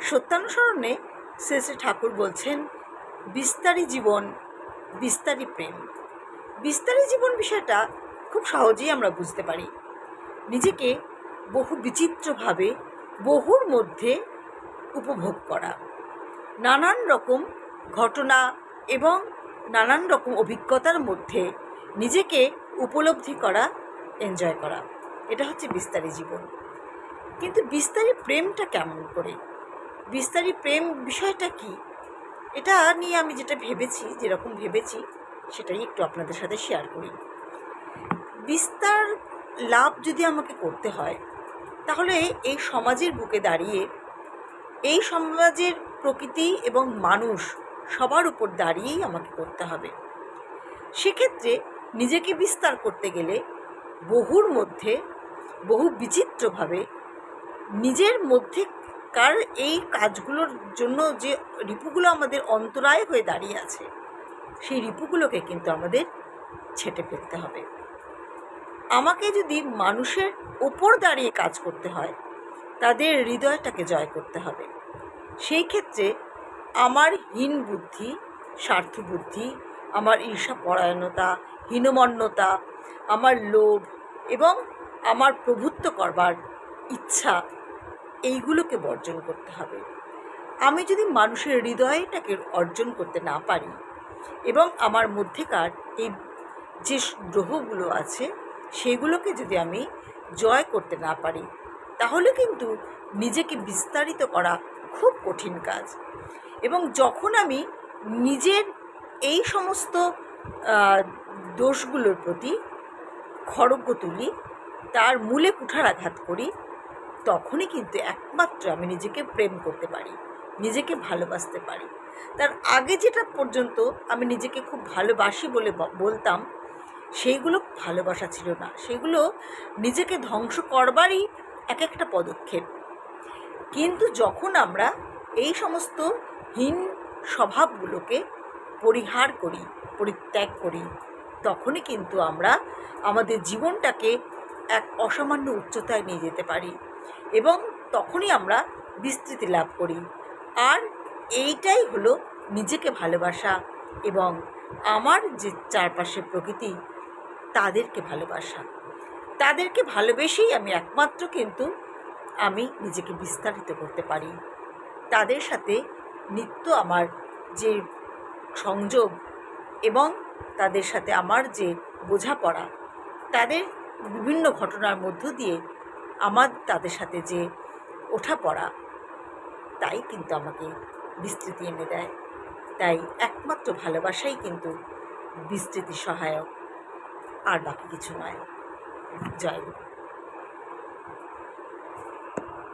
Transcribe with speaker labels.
Speaker 1: সত্যানুসরণে শ্রী শ্রী ঠাকুর বলছেন, বিস্তারী জীবন, বিস্তারী প্রেম। বিস্তারী জীবন বিষয়টা খুব সহজেই আমরা বুঝতে পারি। নিজেকে বহু বিচিত্রভাবে, বহুর মধ্যে উপভোগ করা। নানান রকম ঘটনা এবং নানান রকম অভিজ্ঞতার মধ্যে নিজেকে উপলব্ধি করা, এনজয় করা। এটা হচ্ছে বিস্তারী জীবন। কিন্তু বিস্তারী প্রেমটা কেমন করে? বিস্তারী প্রেম বিষয়টা কি? এটা নিয়ে আমি যেটা ভেবেছি, যেরকম ভেবেছি, সেটাই একটু আপনাদের সাথে শেয়ার করি। বিস্তার লাভ যদি আমাকে করতে হয়, তাহলে এই সমাজের বুকে দাঁড়িয়ে, এই সমাজের প্রকৃতি এবং মানুষ সবার উপর দাঁড়িয়েই আমাকে করতে হবে। সেক্ষেত্রে নিজেকে বিস্তার করতে গেলে বহুর মধ্যে, বহু বিচিত্রভাবে নিজের মধ্যে কার এই কাজগুলোর জন্য যে রিপুগুলো আমাদের অন্তরায় হয়ে দাঁড়িয়ে আছে, সেই রিপুগুলোকে কিন্তু আমাদের ছেটে ফেলতে হবে। আমাকে যদি মানুষের ওপর দাঁড়িয়ে কাজ করতে হয়, তাদের হৃদয়টাকে জয় করতে হবে। সেই ক্ষেত্রে আমার হীন বুদ্ধি, স্বার্থ বুদ্ধি, আমার ঈর্ষাপরায়ণতা হীনমন্যতা, আমার লোভ এবং আমার প্রভুত্ব করবার ইচ্ছা এইগুলোকে বর্জন করতে হবে। আমি যদি মানুষের হৃদয়টাকে অর্জন করতে না পারি এবং আমার মধ্যেকার এই যে গ্রহগুলো আছে, সেগুলোকে যদি আমি জয় করতে না পারি, তাহলে কিন্তু নিজেকে বিস্তারিত করা খুব কঠিন কাজ। এবং যখন আমি নিজের এই সমস্ত দোষগুলোর প্রতি খড়গ তুলি, তার মূলে কুঠারাঘাত করি তখনই কিন্তু একমাত্র আমি নিজেকে প্রেম করতে পারি, নিজেকে ভালোবাসতে পারি। তার আগে যেটা পর্যন্ত আমি নিজেকে খুব ভালোবাসি বলে বলতাম, সেইগুলো ভালোবাসা ছিল না। সেগুলো নিজেকে ধ্বংস করবারই এক একটা পদক্ষেপ। কিন্তু যখন আমরা এই সমস্ত হীন স্বভাবগুলোকে পরিহার করি, পরিত্যাগ করি, তখনই কিন্তু আমরা আমাদের জীবনটাকে এক অসামান্য উচ্চতায় নিয়ে যেতে পারি। এবং তখনই আমরা বিস্তৃতি লাভ করি। আর এইটাই হলো নিজেকে ভালোবাসা এবং আমার যে চারপাশে প্রকৃতি, তাদেরকে ভালোবাসা। তাদেরকে ভালোবেসেই আমি একমাত্র কিন্তু আমি নিজেকে বিস্তারিত করতে পারি। তাদের সাথে নিত্য আমার যে সংযোগ এবং তাদের সাথে আমার যে বোঝাপড়া, তাদের বিভিন্ন ঘটনার মধ্য দিয়ে আমার তাদের সাথে যে ওঠা পড়া, তাই কিন্তু আমাকে বিস্তৃতি এনে দেয়। তাই একমাত্র ভালোবাসাই কিন্তু বিস্তৃতি সহায়ক, আর বাকি কিছু নয়। জয়